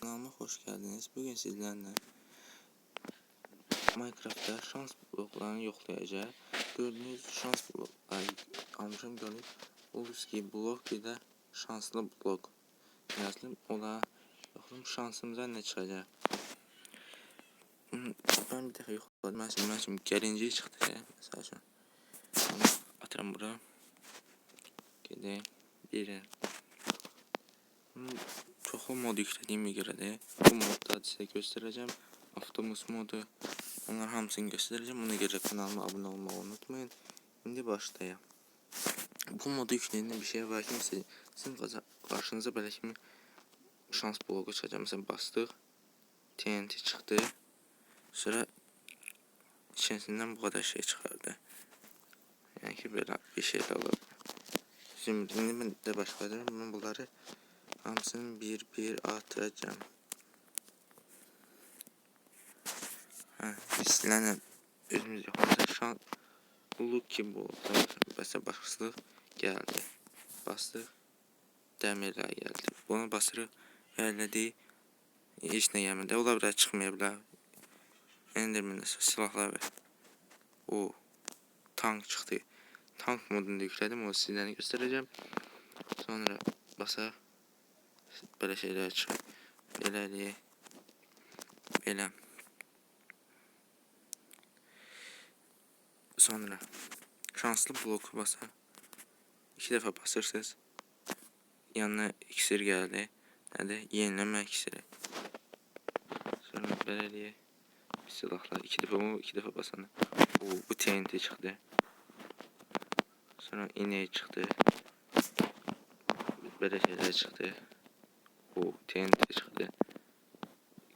Kanalıma hoş geldiniz. Bugün sizlerle Minecraft'ta şans bloklarını yoklayacağız. Gördüğünüz şans blokları almışım görüp Uluski blok bir de şanslı blok yazdım. Ola bakalım şansımıza ne çıkacak. Hmm, Ben bir defa yokladım. Ben şimdi, ben şimdi gelinciyi çıktı ya. Mesela şu. Onu atarım Çoxlu mod yüklədiyimə görə də bu modda sizə göstərəcəm. Avtomus modu. Onlar hamısını göstərəcəm. Ona görə kanalıma abunə olmağı unutmayın. İndi başlayaq. Bu modu yükləyəndə bir şey var ki, sizin, sizin qarşınıza belə kimi şans bloku çıxacaq. Məsələn, bastıq. TNT çıxdı. Sonra içərisindən bu qədər şey çıxardı. Yəni ki, belə bir şey də olur. Şimdi mən də başlayacağım. Mən bunları Hamsını bir bir atacağım. Ha, sizlerle özümüz yapacağız. Şu an Look ki bu. Mesela başlık geldi. Bastık. Demirler geldi. Bunu basırıq. Yerlədik. Heç nə gəlmədi. Ola bilər çıxmaya bilər. Enderman silahlar ver. O tank çıxdı. Tank modunda yüklədim. O sizlərə göstərəcəm. Sonra basaq. Böyle şeyler çıkıyor. Böyle diye. Böyle. Sonra şanslı bloku basar. İki defa basırsınız. Yanına iksir geldi. Hadi yenileme iksiri. Sonra böyle diye. Bir silahlar. iki defa bu iki defa basanı. Oo, bu TNT çıktı. Sonra ineği çıktı. Böyle şeyler çıktı. Bu TNT çıktı.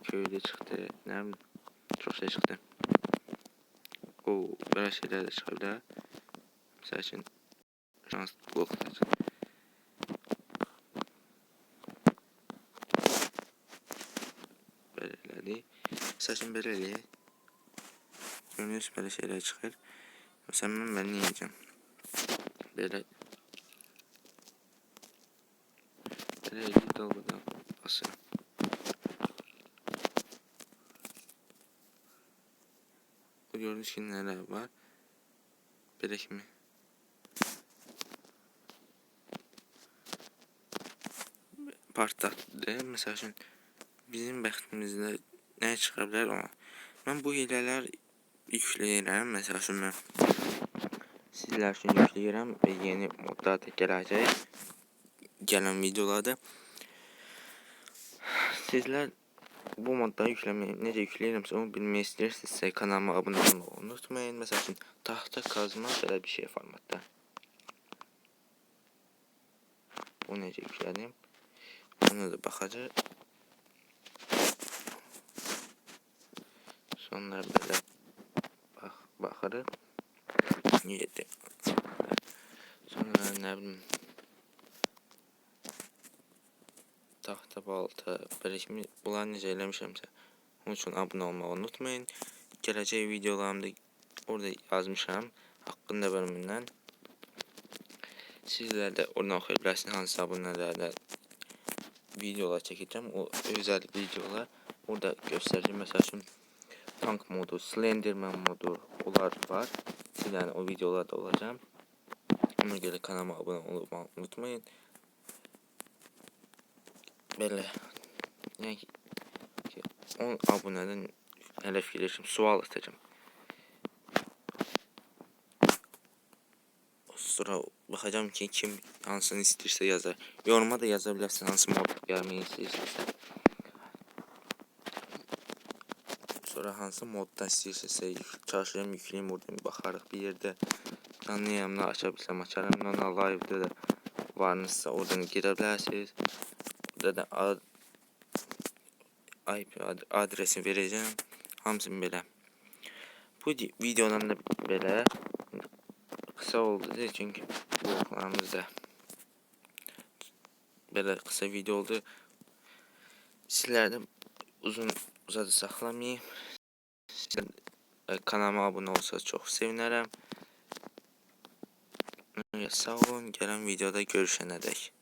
Köyde çıktı. Ne bileyim, çok şey çıktı. O böyle şeyler de çıkabilir. Mesela için şans bloklar. Böyleleri. Mesela için böyleleri. Görünüyoruz böyle şeyler çıkar. Mesela ben, ben ne yiyeceğim? Böyle Böyle eli dalgadan basıyorum. Bu gördüğünüz ki neler var. Berek mi? Partladı. Mesela şimdi bizim bəxtimizdə nə çıxa bilər ona. Mən bu hilələr yükləyirəm. Məsəl üçün mən sizlər üçün yükləyirəm və yeni modlar da gələcək. Gələn videolarda sizlər bu modda yükləməyi necə yükləyirəmsə onu bilmək istəyirsinizsə kanalıma abunə olmağı unutmayın. Üçün tahta kazma belə bir şey formatda. Bu necə yüklədim? Ona da baxacaq. Sonra belə bax baxırıq. Yedi. Sonra nə bilim tahta balta belə kimi bunları necə eləmişəmsə onun üçün abunə olmağı unutmayın. Gələcək videolarımda orada yazmışam haqqında bölümündən. Sizlər də oradan oxuya bilərsiniz hansı abunələrdə videolar çəkəcəm. O özəl videolar orada göstərəcəm. Məsəl üçün tank modu, Slenderman modu onlar var. Sizlərlə o videolarda olacağım. Ona görə kanalıma abunə olmağı unutmayın. Yəni ki 10 abunədən hələ fikirləşim sual atacağım. Sonra baxacağam ki kim hansını istəyirsə yazar. Yoruma da yaza bilərsən hansı mod gəlməyi istəyirsənsə. Sonra hansı moddan istəyirsənsə çalışacağım yükləyim oradan baxarıq bir yerdə. Canlı yayımda aça bilsəm açarım. Nona live-də də varınızsa oradan bilərsiniz. Da ad IP ad adresini verəcəm. Hamısını belə. Bu videodan da belə kısa oldu değil çünkü bloklarımızda böyle kısa video oldu. Sizler de uzun uzadı saxlamayayım. Sizler e, kanalıma abone olsanız çok sevinirim. Sağ olun. Gelen videoda görüşene dek.